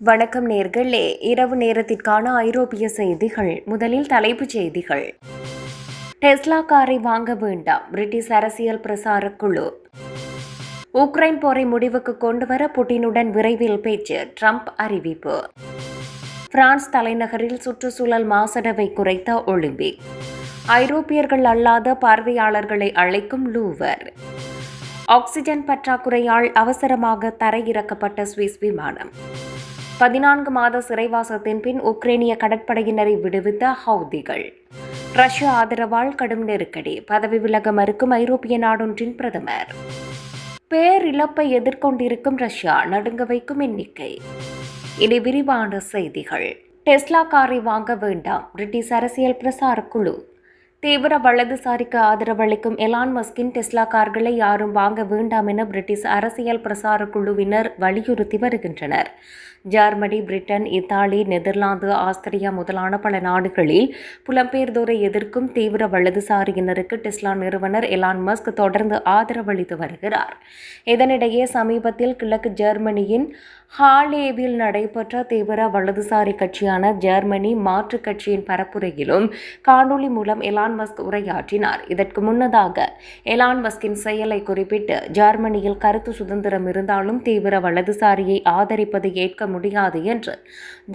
வணக்கம் நேர்களே. இரவு நேரத்திற்கான ஐரோப்பிய செய்திகள். முதலில் தலைப்புச் செய்திகள். டெஸ்லா காரை வாங்க வேண்டாம். பிரிட்டிஷ் அரசியல் பிரசார குழு. உக்ரைன் போரை முடிவுக்கு கொண்டுவர புட்டினுடன் விரைவில் பேச்சு. ட்ரம்ப் அறிவிப்பு. பிரான்ஸ் தலைநகரில் சுற்றுச்சூழல் மாசடவை குறைத்த ஒலிம்பிக். ஐரோப்பியர்கள் அல்லாத பார்வையாளர்களை அழைக்கும் லூவர். ஆக்சிஜன் பற்றாக்குறையால் அவசரமாக தரையிறக்கப்பட்ட சுவிஸ் விமானம். பதினான்கு மாத சிறைவாசத்தின் பின் உக்ரைனிய கடற்படையினரை விடுவித்த ஹவுதிகள். ரஷ்யா ஆதரவால் கடும் நெருக்கடி. பதவி விலக மறுக்கும் ஐரோப்பிய நாடொன்றின் பிரதமர். பேரிழப்பை எதிர்கொண்டிருக்கும் ரஷ்யா நடுங்க வைக்கும் எண்ணிக்கை. இனி விரிவான செய்திகள். டெஸ்லா காரை வாங்க வேண்டாம். பிரிட்டிஷ் அரசியல் பிரசார குழு. தீவிர வலதுசாரிக்கு ஆதரவளிக்கும் எலான் மஸ்கின் டெஸ்லா கார்களை யாரும் வாங்க வேண்டாம் என பிரிட்டிஷ் அரசியல் பிரசார குழுவினர் வலியுறுத்தி வருகின்றனர். Germany Britain Italy Netherlands Austria முதலான பல நாடுகளில் புலம்பெயர்ந்தோரை எதிர்க்கும் தீவிர வலதுசாரியினருக்கு டெஸ்லா நிறுவனர் எலான் மஸ்க் தொடர்ந்து ஆதரவளித்து வருகிறார். இதனிடையே சமீபத்தில் கிழக்கு ஜெர்மனியின் ஹாலேவில் நடைபெற்ற தீவிர வலதுசாரி கட்சியான ஜெர்மனி மாற்றுக் கட்சியின் பரப்புரையிலும் காணொலி மூலம் எலான் மஸ்க் உரையாற்றினார். இதற்கு முன்னதாக எலான் மஸ்கின் செயலை குறிப்பிட்டு ஜெர்மனியில் கருத்து சுதந்திரம் இருந்தாலும் தீவிர வலதுசாரியை ஆதரிப்பது ஏற்க முடியாது என்று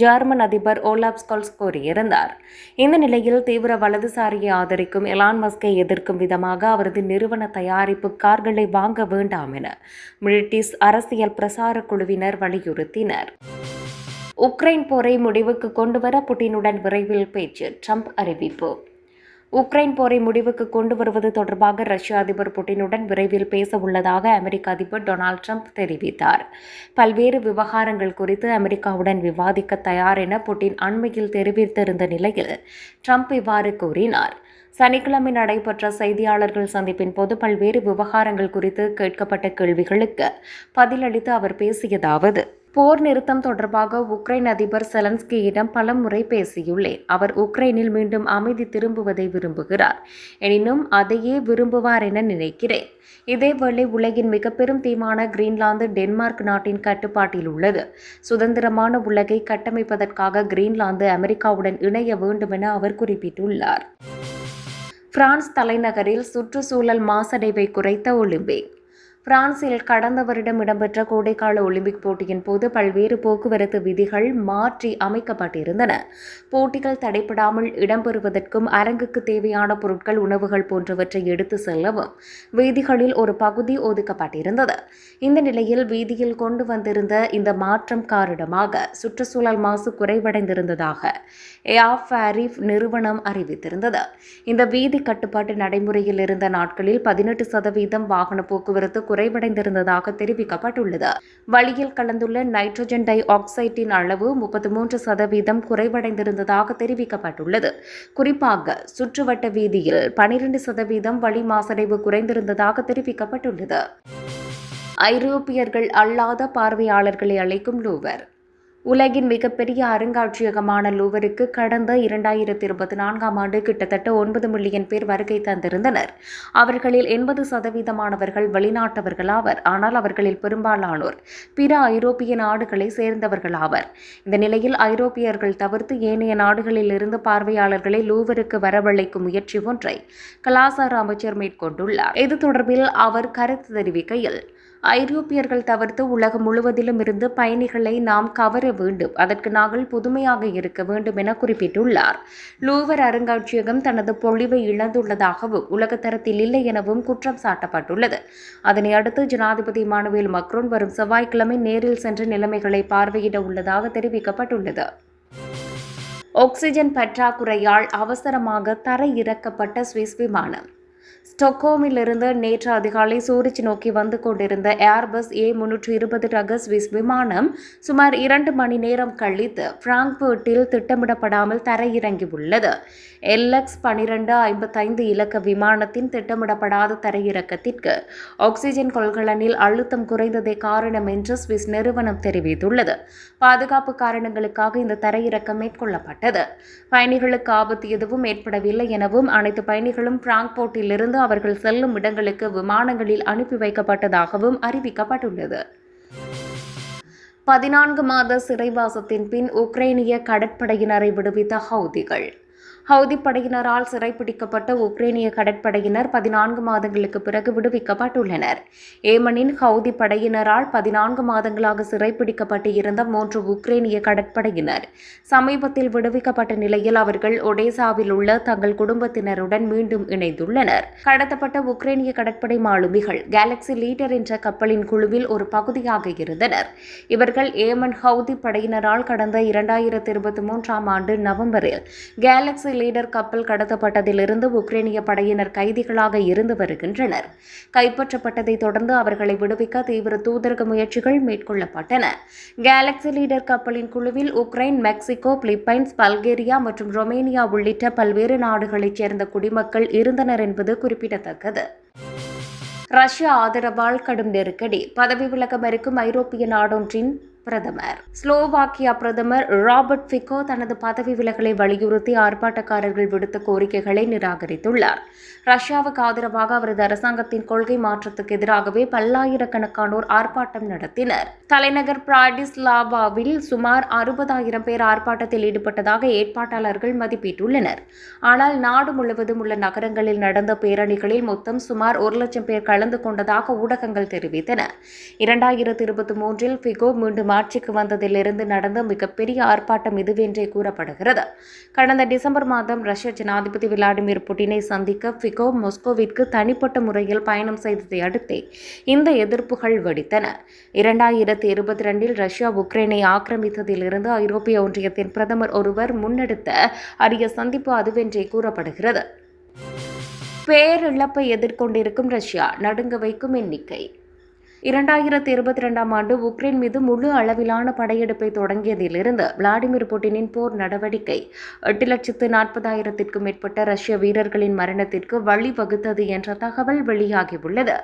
ஜெர்மன் அதிபர் ஓலாப்ஸ்கால்ஸ் கூறியிருந்தார். இந்த நிலையில் தீவிர வலதுசாரியை ஆதரிக்கும் எலான் மஸ்கை எதிர்க்கும் விதமாக அவரது நிறுவன தயாரிப்பு கார்களை வாங்க வேண்டாம் என பிரிட்டிஷ் அரசியல் பிரசார குழுவினர் வலியுறுத்தினர். உக்ரைன் போரை முடிவுக்கு கொண்டுவர புட்டினுடன் விரைவில் பேச்சு ட்ரம்ப் அறிவிப்பு. உக்ரைன் போரை முடிவுக்கு கொண்டு வருவது தொடர்பாக ரஷ்ய அதிபர் புட்டினுடன் விரைவில் பேச உள்ளதாக அமெரிக்க அதிபர் டொனால்ட் ட்ரம்ப் தெரிவித்தார். பல்வேறு விவகாரங்கள் குறித்து அமெரிக்காவுடன் விவாதிக்க தயார் என புட்டின் அண்மையில் தெரிவித்திருந்த நிலையில் ட்ரம்ப் இவ்வாறு கூறினார். சனிக்கிழமை நடைபெற்ற செய்தியாளர்கள் சந்திப்பின் போது பல்வேறு விவகாரங்கள் குறித்து கேட்கப்பட்ட கேள்விகளுக்கு பதிலளித்து அவர் பேசியதாவது போர் நிறுத்தம் தொடர்பாக உக்ரைன் அதிபர் செலன்ஸ்கியிடம் பல முறை பேசியுள்ளேன். அவர் உக்ரைனில் மீண்டும் அமைதி திரும்புவதை விரும்புகிறார். எனினும் அதையே விரும்புவார் என நினைக்கிறேன். இதேவேளை உலகின் மிக பெரும் தீமான கிரீன்லாந்து டென்மார்க் நாட்டின் கட்டுப்பாட்டில் உள்ளது. சுதந்திரமான உலகை கட்டமைப்பதற்காக கிரீன்லாந்து அமெரிக்காவுடன் இணைய வேண்டும் என அவர் குறிப்பிட்டுள்ளார். பிரான்ஸ் தலைநகரில் சுற்றுச்சூழல் மாசடைவை குறைத்த ஒலிம்பிக் பிரான்சில் கடந்த வருடம் இடம்பெற்ற கோடைக்கால ஒலிம்பிக் போட்டியின் போது பல்வேறு போக்குவரத்து விதிகள் மாற்றி அமைக்கப்பட்டிருந்தன. போட்டிகள் தடைப்படாமல் இடம்பெறுவதற்கும் அரங்குக்கு தேவையான பொருட்கள் உணவுகள் போன்றவற்றை எடுத்து செல்லவும் வீதிகளில் ஒரு பகுதி ஒதுக்கப்பட்டிருந்தது. இந்த நிலையில் வீதியில் கொண்டு வந்திருந்த இந்த மாற்றம் காரணமாக சுற்றுச்சூழல் மாசு குறைவடைந்திருந்ததாக ஏஆஃபாரிஃப் நிறுவனம் அறிவித்திருந்தது. இந்த வீதி கட்டுப்பாட்டு நடைமுறையில் இருந்த நாட்களில் பதினெட்டு சதவீதம் வாகன போக்குவரத்து குறைவடைந்திருந்ததாக தெரிவிக்கப்பட்டுள்ளது. வழியில் கலந்துள்ள நைட்ரஜன் டை ஆக்சைட்டின் அளவு முப்பத்தி மூன்று சதவீதம் குறைவடைந்திருந்ததாக தெரிவிக்கப்பட்டுள்ளது. குறிப்பாக சுற்றுவட்ட வீதியில் பனிரெண்டு சதவீதம் வழி மாசடைவு குறைந்திருந்ததாக தெரிவிக்கப்பட்டுள்ளது. ஐரோப்பியர்கள் அல்லாத பார்வையாளர்களை அழைக்கும் லூவர் உலகின் மிகப்பெரிய அருங்காட்சியகமான லூவருக்கு கடந்த இரண்டாயிரத்தி இருபத்தி நான்காம் ஆண்டு கிட்டத்தட்ட ஒன்பது மில்லியன் பேர் வருகை தந்திருந்தனர். அவர்களில் எண்பது சதவீதமானவர்கள் வெளிநாட்டவர்கள் ஆவர். ஆனால் அவர்களில் பெரும்பாலானோர் பிற ஐரோப்பிய நாடுகளை சேர்ந்தவர்கள் ஆவர். இந்த நிலையில் ஐரோப்பியர்கள் தவிர்த்து ஏனைய நாடுகளில் இருந்து பார்வையாளர்களை லூவருக்கு வரவழைக்கும் முயற்சி ஒன்றை கலாசார அமைச்சர் மேற்கொண்டுள்ளார். இது தொடர்பில் அவர் கருத்து தெரிவிக்கையில் ஐரோப்பியர்கள் தவிர்த்து உலகம் முழுவதிலும் இருந்து பயணிகளை நாம் கவர வேண்டும். அதற்கு நாங்கள் புதுமையாக இருக்க வேண்டும் என குறிப்பிட்டுள்ளார். லூவர் அருங்காட்சியகம் தனது பொழிவை இழந்துள்ளதாகவும் உலகத்தரத்தில் இல்லை எனவும் குற்றம் சாட்டப்பட்டுள்ளது. அதனை அடுத்து ஜனாதிபதி மானுவேல் மக்ரோன் வரும் செவ்வாய்க்கிழமை நேரில் சென்று நிலைமைகளை பார்வையிட உள்ளதாக தெரிவிக்கப்பட்டுள்ளது. ஆக்சிஜன் பற்றாக்குறையால் அவசரமாக தரையிறக்கப்பட்ட சுவிஸ் விமானம். ஸ்டொக்ஹோமிலிருந்து நேற்று அதிகாலை சூரிச் நோக்கி வந்து கொண்டிருந்த ஏர்பஸ் ஏ முன்னூற்று இருபது ரக ஸ்விஸ் விமானம் சுமார் இரண்டு மணி நேரம் கழித்து பிராங்க்பர்ட்டில் திட்டமிடப்படாமல் தரையிறங்கியுள்ளது. எல்எக்ஸ் பனிரெண்டு ஐம்பத்தைந்து இலக்க விமானத்தின் திட்டமிடப்படாத தரையிறக்கத்திற்கு ஆக்சிஜன் கொள்கலனில் அழுத்தம் குறைந்ததே காரணம் என்று சுவிஸ் நிறுவனம் தெரிவித்துள்ளது. பாதுகாப்பு காரணங்களுக்காக இந்த தரையிறக்கம் மேற்கொள்ளப்பட்டது. பயணிகளுக்கு ஆபத்து எதுவும் ஏற்படவில்லை எனவும் அனைத்து பயணிகளும் பிராங்க்போர்ட்டிலிருந்து அவர்கள் செல்லும் இடங்களுக்கு விமானங்களில் அனுப்பி வைக்கப்பட்டதாகவும் அறிவிக்கப்பட்டுள்ளது. பதினான்கு மாத சிறைவாசத்தின் பின் உக்ரைனிய கடற்படையினரை விடுவித்த ஹவுதிகள். ஹவுதி படையினரால் சிறைப்பிடிக்கப்பட்ட உக்ரைனிய கடற்படையினர் பதினான்கு மாதங்களுக்கு பிறகு விடுவிக்கப்பட்டுள்ளனர். ஏமனின் ஹவுதி படையினரால் பதினான்கு மாதங்களாக சிறைப்பிடிக்கப்பட்டு இருந்த மூன்று உக்ரைனிய கடற்படையினர் சமீபத்தில் விடுவிக்கப்பட்ட நிலையில் அவர்கள் ஒடேசாவில் உள்ள தங்கள் குடும்பத்தினருடன் மீண்டும் இணைந்துள்ளனர். கடத்தப்பட்ட உக்ரைனிய கடற்படை மாலுமிகள் கேலக்சி லீடர் என்ற கப்பலின் குழுவில் ஒரு பகுதியாக இருந்தனர். இவர்கள் ஏமன் ஹவுதி படையினரால் கடந்த இரண்டாயிரத்தி இருபத்தி மூன்றாம் ஆண்டு நவம்பரில் கேலக்சி லீடர் கப்பல் கடத்தப்பட்டதிலிருந்து உக்ரைனிய படையினர் கைதிகளாக இருந்து வருகின்றனர். கைப்பற்றப்பட்டதை தொடர்ந்து அவர்களை விடுவிக்க தீவிர தூதரக முயற்சிகள் மேற்கொள்ளப்பட்டன. கேலக்சி லீடர் கப்பலின் குழுவில் உக்ரைன் மெக்சிகோ பிலிப்பைன்ஸ் பல்கேரியா மற்றும் ரொமேனியா உள்ளிட்ட பல்வேறு நாடுகளைச் சேர்ந்த குடிமக்கள் இருந்தனர் என்பது குறிப்பிடத்தக்கது. ரஷ்ய ஆதரவால் கடும் நெருக்கடி. பதவி விலக மறுக்கும் ஐரோப்பிய நாடொன்றின் பிரதமர். ஸ்லோவாக்கியா பிரதமர் ராபர்ட் ஃபிகோ தனது பதவி விலகலை வலியுறுத்தி ஆர்ப்பாட்டக்காரர்கள் விடுத்த கோரிக்கைகளை நிராகரித்துள்ளார். ரஷ்யாவுக்கு ஆதரவாக அவரது அரசாங்கத்தின் கொள்கை மாற்றத்துக்கு எதிராகவே பல்லாயிரக்கணக்கானோர் ஆர்ப்பாட்டம் நடத்தினர். தலைநகர் பிராடிஸ்லாவாவில் சுமார் அறுபதாயிரம் பேர் ஆர்ப்பாட்டத்தில் ஈடுபட்டதாக ஏற்பாட்டாளர்கள் மதிப்பிட்டுள்ளனர். ஆனால் நாடு முழுவதும் உள்ள நகரங்களில் நடந்த பேரணிகளில் மொத்தம் சுமார் ஒரு லட்சம் பேர் கலந்து கொண்டதாக ஊடகங்கள் தெரிவித்தன. இரண்டாயிரத்தி இருபத்தி மூன்றில் ஃபிகோ மீண்டும் ஆட்சிக்கு வந்ததிலிருந்து நடந்த மிகப்பெரிய ஆர்ப்பாட்டம் இதுவென்றே கூறப்படுகிறது. கடந்த டிசம்பர் மாதம் ரஷ்ய ஜனாதிபதி விளாடிமிர் புட்டினை சந்திக்க ஃபிகோ மொஸ்கோவிற்கு தனிப்பட்ட முறையில் பயணம் செய்ததை அடுத்தே இந்த எதிர்ப்புகள் வெடித்தன. இரண்டாயிரத்தி இருபத்தி ரெண்டில் ரஷ்யா உக்ரைனை ஆக்கிரமித்ததிலிருந்து ஐரோப்பிய ஒன்றியத்தின் பிரதமர் ஒருவர் முன்னெடுத்த அரிய சந்திப்பு அதுவென்றே கூறப்படுகிறது. பேரிழப்பை எதிர்கொண்டிருக்கும் ரஷ்யா நடுங்க வைக்கும் எண்ணிக்கை இரண்டாயிரத்தி இருபத்தி ரெண்டாம் ஆண்டு உக்ரைன் மீது முழு அளவிலான படையெடுப்பை தொடங்கியதிலிருந்து விளாடிமிர் புட்டினின் போர் நடவடிக்கை எட்டு லட்சத்து நாற்பதாயிரத்திற்கும் மேற்பட்ட ரஷ்ய வீரர்களின் மரணத்திற்கு வழிவகுத்தது என்ற தகவல் வெளியாகியுள்ளது.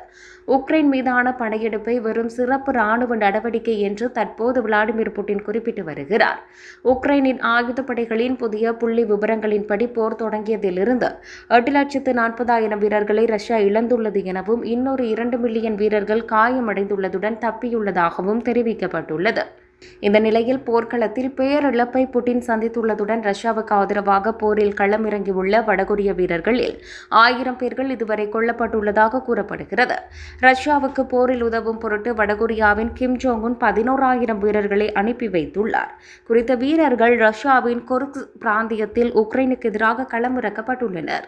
உக்ரைன் மீதான படையெடுப்பை வெறும் சிறப்பு ராணுவ நடவடிக்கை என்று தற்போது விளாடிமிர் புட்டின் குறிப்பிட்டு வருகிறார். உக்ரைனின் ஆயுதப்படைகளின் புதிய புள்ளி விவரங்களின்படி போர் தொடங்கியதிலிருந்து எட்டு லட்சத்து நாற்பதாயிரம் வீரர்களை ரஷ்யா இழந்துள்ளது எனவும் இன்னொரு இரண்டு மில்லியன் வீரர்கள் காயம் காயமடைந்துள்ளதுடன் தப்பியுள்ளதாகவும் தெரிவிக்கப்பட்டுள்ளது. இந்த நிலையில் போர்க்களத்தில் பேரிழப்பை புட்டின் சந்தித்துள்ளதுடன் ரஷ்யாவுக்கு ஆதரவாக போரில் களமிறங்கியுள்ள வடகொரிய வீரர்களில் ஆயிரம் பேர்கள் இதுவரை கொல்லப்பட்டுள்ளதாக கூறப்படுகிறது. ரஷ்யாவுக்கு போரில் உதவும் பொருட்டு வடகொரியாவின் கிம் ஜோங்குன் பதினோராயிரம் வீரர்களை அனுப்பி வைத்துள்ளார். குறித்த வீரர்கள் ரஷ்யாவின் கொர்க் பிராந்தியத்தில் உக்ரைனுக்கு எதிராக களமிறக்கப்பட்டுள்ளனர்.